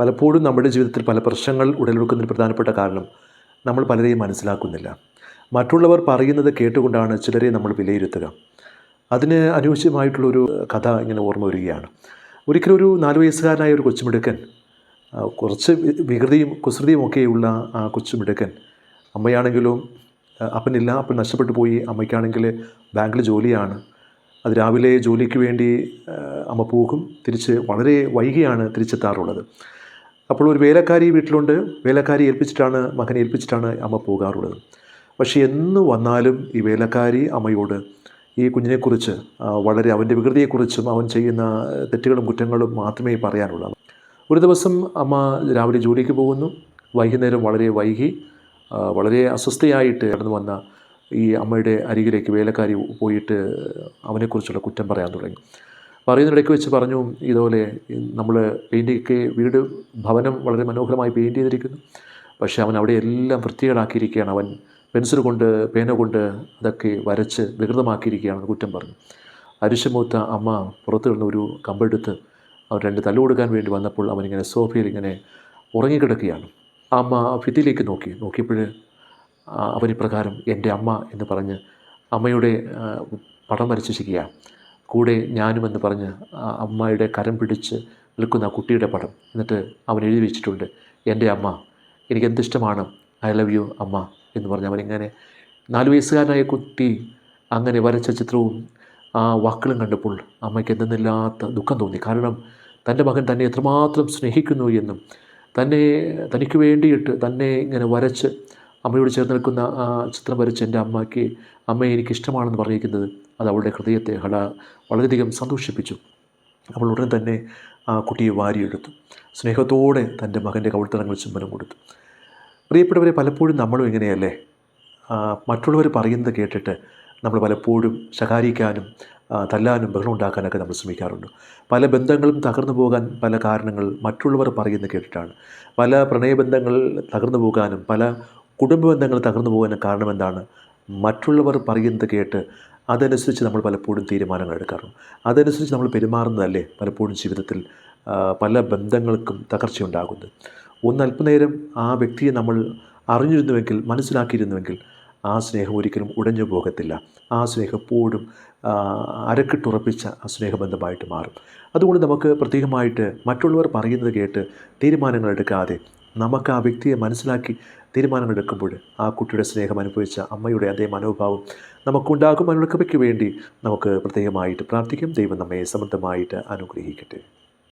പലപ്പോഴും നമ്മുടെ ജീവിതത്തിൽ പല പ്രശ്നങ്ങൾ ഉടലെടുക്കുന്നതിന് പ്രധാനപ്പെട്ട കാരണം നമ്മൾ പലരെയും മനസ്സിലാക്കുന്നില്ല. മറ്റുള്ളവർ പറയുന്നത് കേട്ടുകൊണ്ടാണ് ചിലരെ നമ്മൾ വിലയിരുത്തുക. അതിന് അനുയോജ്യമായിട്ടുള്ളൊരു കഥ ഇങ്ങനെ ഓർമ്മ വരികയാണ്. ഒരിക്കലും ഒരു നാല് വയസ്സുകാരനായ ഒരു കൊച്ചുമിടുക്കൻ കുറച്ച് വികൃതിയും കുസൃതിയും ഒക്കെയുള്ള ആ കൊച്ചുമിടുക്കൻ അമ്മയാണെങ്കിലും അപ്പനില്ല അപ്പൻ നഷ്ടപ്പെട്ടു പോയി അമ്മയ്ക്കാണെങ്കിൽ ബാങ്കിൽ ജോലിയാണ്. അത് രാവിലെ ജോലിക്ക് വേണ്ടി അമ്മ പോകും തിരിച്ച് വളരെ വൈകിയാണ് തിരിച്ചെത്താറുള്ളത്. അപ്പോൾ ഒരു വേലക്കാരി വീട്ടിലുണ്ട്. വേലക്കാരി ഏൽപ്പിച്ചിട്ടാണ് മകനെ ഏൽപ്പിച്ചിട്ടാണ് അമ്മ പോകാറുള്ളത്. പക്ഷേ എന്ന് വന്നാലും ഈ വേലക്കാരി അമ്മയോട് ഈ കുഞ്ഞിനെക്കുറിച്ച് വളരെ അവന്റെ വികൃതിയെക്കുറിച്ചും അവൻ ചെയ്യുന്ന തെറ്റുകളും കുറ്റങ്ങളും മാത്രമേ പറയാനുള്ളൂ. ഒരു ദിവസം അമ്മ രാവിലെ ജോലിക്ക് പോകുന്നു. വൈകുന്നേരം വളരെ വൈകി വളരെ അസ്വസ്ഥയായിട്ട് കടന്നു വന്ന ഈ അമ്മയുടെ അരികിലേക്ക് വേലക്കാരി പോയിട്ട് അവനെക്കുറിച്ചുള്ള കുറ്റം പറയാൻ തുടങ്ങി. പറയുന്നിടയ്ക്ക് വെച്ച് പറഞ്ഞു ഇതുപോലെ നമ്മൾ പെയിന്റൊക്കെ വീട് ഭവനം വളരെ മനോഹരമായി പെയിന്റ് ചെയ്തിരിക്കുന്നു. പക്ഷേ അവൻ അവിടെ എല്ലാം വൃത്തികേടാക്കിയിരിക്കുകയാണ്. അവൻ പെൻസിൽ കൊണ്ട് പേന കൊണ്ട് അതൊക്കെ വരച്ച് വികൃതമാക്കിയിരിക്കുകയാണെന്ന് കുറ്റം പറഞ്ഞു. അരിശമൂത്ത അമ്മ പുറത്തു നിന്ന് ഒരു കമ്പെടുത്ത് അവൻ രണ്ട് തല്ലു കൊടുക്കാൻ വേണ്ടി വന്നപ്പോൾ അവനിങ്ങനെ സോഫയിൽ ഇങ്ങനെ ഉറങ്ങിക്കിടക്കുകയാണ്. ആ അമ്മ ഭിത്തിയിലേക്ക് നോക്കി. നോക്കിയപ്പോൾ അവനിപ്രകാരം എന്റെ അമ്മ എന്ന് പറഞ്ഞ് അമ്മയുടെ പടം വരച്ചിരിക്കുകയാണ്. കൂടെ ഞാനുമെന്ന് പറഞ്ഞ് അമ്മയുടെ കരം പിടിച്ച് നിൽക്കുന്ന ആ കുട്ടിയുടെ പടം. എന്നിട്ട് അവൻ എഴുതി വെച്ചിട്ടുണ്ട് എന്റെ അമ്മ എനിക്ക് എന്തിഷ്ടമാണ് ഐ ലവ് യു അമ്മ എന്ന് പറഞ്ഞ് അവനിങ്ങനെ നാല് വയസ്സുകാരനായ കുട്ടി അങ്ങനെ വരച്ച ചിത്രവും ആ വാക്കുകളും കണ്ടപ്പോൾ അമ്മയ്ക്ക് എന്തെന്നില്ലാത്ത ദുഃഖം തോന്നി. കാരണം തന്റെ മകൻ തന്നെ എത്രമാത്രം സ്നേഹിക്കുന്നു എന്നും തന്നെ തനിക്ക് വേണ്ടിയിട്ട് തന്നെ ഇങ്ങനെ വരച്ച് അമ്മയോട് ചേർന്ന് നിൽക്കുന്ന ആ ചിത്രം വരച്ച് എന്റെ അമ്മയ്ക്ക് അമ്മയെ എനിക്കിഷ്ടമാണെന്ന് പറഞ്ഞിരിക്കുന്നത് അത് അവളുടെ ഹൃദയത്തെ ഹള വളരെയധികം സന്തോഷിപ്പിച്ചു. അവൾ ഉടൻ തന്നെ ആ കുട്ടിയെ വാരിയെടുത്തു. സ്നേഹത്തോടെ തന്റെ മകന്റെ കവിൾത്തടങ്ങൾ ചുംബനം കൊടുത്തു. പ്രിയപ്പെട്ടവരെ പലപ്പോഴും നമ്മളും ഇങ്ങനെയല്ലേ? മറ്റുള്ളവർ പറയുന്നത് കേട്ടിട്ട് നമ്മൾ പലപ്പോഴും ശകാരിക്കാനും തല്ലാനും ബഹളം ഉണ്ടാക്കാനൊക്കെ നമ്മൾ ശ്രമിക്കാറുണ്ട്. പല ബന്ധങ്ങളും തകർന്നു പോകാൻ പല കാരണങ്ങൾ മറ്റുള്ളവർ പറയുന്നത് കേട്ടിട്ടാണ്. പല പ്രണയബന്ധങ്ങൾ തകർന്നു പോകാനും പല കുടുംബ ബന്ധങ്ങൾ തകർന്നു പോകാൻ കാരണം എന്താണ്? മറ്റുള്ളവർ പറയുന്നത് കേട്ട് അതനുസരിച്ച് നമ്മൾ പലപ്പോഴും തീരുമാനങ്ങൾ എടുക്കാറുണ്ട്. അതനുസരിച്ച് നമ്മൾ പെരുമാറുന്നതല്ലേ പലപ്പോഴും ജീവിതത്തിൽ പല ബന്ധങ്ങൾക്കും തകർച്ചയുണ്ടാകുന്നത്. ഒന്ന് അല്പനേരം ആ വ്യക്തിയെ നമ്മൾ അറിഞ്ഞിരുന്നുവെങ്കിൽ മനസ്സിലാക്കിയിരുന്നുവെങ്കിൽ ആ സ്നേഹം ഒരിക്കലും ഉടഞ്ഞു പോകത്തില്ല. ആ സ്നേഹം എപ്പോഴും അരക്കിട്ടുറപ്പിച്ച ആ സ്നേഹബന്ധമായിട്ട് മാറും. അതുകൊണ്ട് നമുക്ക് പ്രത്യേകമായിട്ട് മറ്റുള്ളവർ പറയുന്നത് കേട്ട് തീരുമാനങ്ങൾ എടുക്കാതെ നമുക്ക് ആ വ്യക്തിയെ മനസ്സിലാക്കി തീരുമാനങ്ങൾ എടുക്കുമ്പോൾ ആ കുട്ടിയുടെ സ്നേഹം അനുഭവിച്ച അമ്മയുടെ അതേ മനോഭാവം നമുക്കുണ്ടാകും. അതിനുള്ള വേണ്ടി നമുക്ക് പ്രത്യേകമായിട്ട് പ്രാർത്ഥിക്കും. ദൈവം നമ്മെ സമൃദ്ധമായിട്ട് അനുഗ്രഹിക്കട്ടെ.